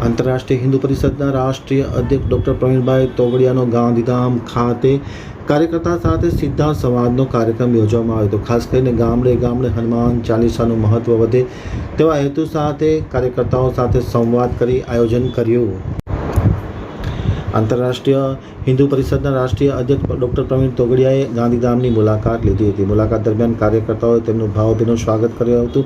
આંતરરાષ્ટ્રીય હિન્દુ પરિષદના રાષ્ટ્રીય અધ્યક્ષ ડૉક્ટર પ્રવીણભાઈ તોગડિયાનો ગાંધીધામ ખાતે કાર્યકર્તા સાથે સીધા સંવાદનો કાર્યક્રમ યોજવામાં આવ્યો હતો. ખાસ કરીને ગામડે ગામડે હનુમાન ચાલીસાનું મહત્ત્વ વધે તેવા હેતુ સાથે કાર્યકર્તાઓ સાથે સંવાદ કરી આયોજન કર્યું. આંતરરાષ્ટ્રીય હિન્દુ પરિષદના રાષ્ટ્રીય અધ્યક્ષ ડૉક્ટર પ્રવીણ તોગડિયાએ ગાંધીધામની મુલાકાત લીધી હતી. મુલાકાત દરમિયાન કાર્યકર્તાઓએ તેમનું ભાવભીનું સ્વાગત કર્યું હતું.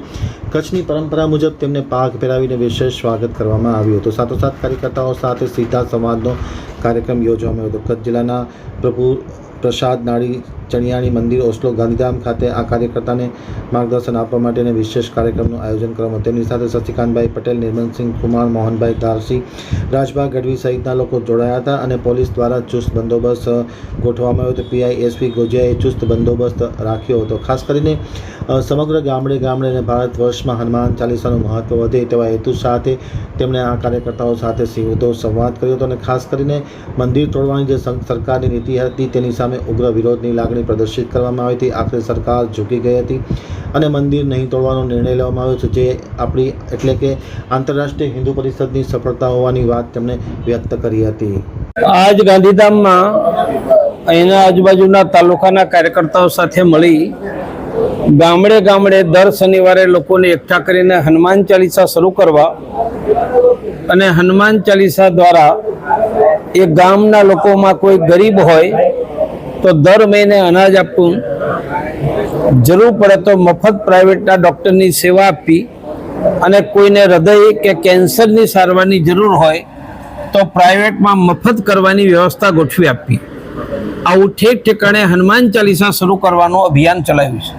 કચ્છની પરંપરા મુજબ તેમને પાક પહેરાવીને વિશેષ સ્વાગત કરવામાં આવ્યું હતું. સાથોસાથ કાર્યકર્તાઓ સાથે સીધા સંવાદનો કાર્યક્રમ યોજવામાં આવ્યો હતો. કચ્છ જિલ્લાના પ્રભુ પ્રસાદ નાળી ચણિયાણી મંદિર, ઓસ્લો ગાંધીધામ ખાતે આ કાર્યકર્તાને માર્ગદર્શન આપવા માટે અને વિશેષ કાર્યક્રમનું આયોજન કરવામાં હતું તેમની સાથે શશિકાંતભાઈ પટેલ, નિર્મલસિંહ કુમાર, મોહનભાઈ ધારસી રાજભા ગઢવી સહિતના લોકો જોડાયા હતા અને પોલીસ દ્વારા ચુસ્ત બંદોબસ્ત ગોઠવવામાં આવ્યો હતો. પીઆઈ એસપી ગોજિયાએ ચુસ્ત બંદોબસ્ત રાખ્યો હતો. ખાસ કરીને સમગ્ર ગામડે ગામડે અને ભારત વર્ષમાં હનુમાન ચાલીસાનું મહત્ત્વ વધે તેવા હેતુ સાથે તેમણે આ કાર્યકર્તાઓ સાથે સીધો સંવાદ કર્યો હતો અને ખાસ કરીને મંદિર તોડવાની જે સરકારની નીતિ હતી, તેની સામે ઉગ્ર વિરોધની લાગણી પ્રદર્શિત કરવામાં આવી હતી. આખરે સરકાર ઝૂકી ગઈ હતી અને મંદિર નહીં તોડવાનો નિર્ણય લેવામાં આવ્યો છે, જે આપણી, એટલે કે આંતરરાષ્ટ્રીય હિન્દુ પરિષદની સફળતા હોવાની વાત તેમણે વ્યક્ત કરી હતી. આજ ગાંધીધામમાં અહીંના આજુબાજુના તાલુકાના કાર્યકર્તાઓ સાથે મળી ગામડે ગામડે દર શનિવારે લોકોને એકઠા કરીને હનુમાન ચાલીસા શરૂ કરવા અને હનુમાન ચાલીસા દ્વારા એ ગામના લોકોમાં કોઈ ગરીબ હોય તો દર મહિને અનાજ આપવું. જરૂર પડે તો મફત પ્રાઇવેટના ડૉક્ટરની સેવા આપવી. અને કોઈને હૃદય કે કેન્સરની સારવારની જરૂર હોય તો પ્રાઇવેટમાં મફત કરવાની વ્યવસ્થા ગોઠવી આપવી. આવું ઠેક ઠેકાણે હનુમાન ચાલીસા શરૂ કરવાનું અભિયાન ચલાવ્યું છે.